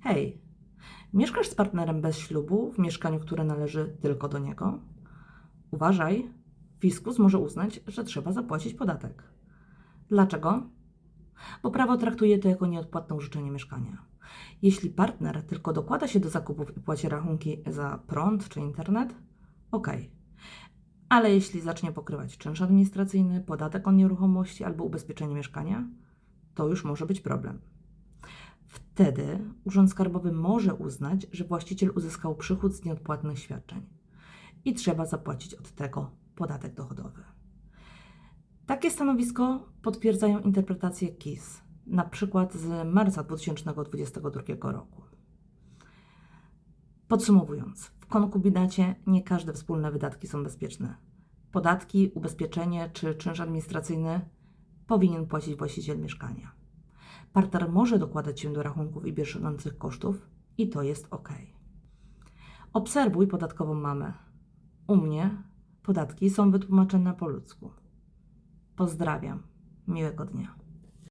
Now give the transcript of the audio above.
Hej, mieszkasz z partnerem bez ślubu w mieszkaniu, które należy tylko do niego? Uważaj, fiskus może uznać, że trzeba zapłacić podatek. Dlaczego? Bo prawo traktuje to jako nieodpłatne użyczenie mieszkania. Jeśli partner tylko dokłada się do zakupów i płaci rachunki za prąd czy internet, ok. Ale jeśli zacznie pokrywać czynsz administracyjny, podatek od nieruchomości albo ubezpieczenie mieszkania, to już może być problem. Wtedy Urząd Skarbowy może uznać, że właściciel uzyskał przychód z nieodpłatnych świadczeń i trzeba zapłacić od tego podatek dochodowy. Takie stanowisko potwierdzają interpretacje KIS, na przykład z marca 2022 roku. Podsumowując, w konkubinacie nie każde wspólne wydatki są bezpieczne. Podatki, ubezpieczenie czy czynsz administracyjny powinien płacić właściciel mieszkania. Partner może dokładać się do rachunków i bieżących kosztów i to jest ok. Obserwuj podatkową mamę. U mnie podatki są wytłumaczone po ludzku. Pozdrawiam. Miłego dnia.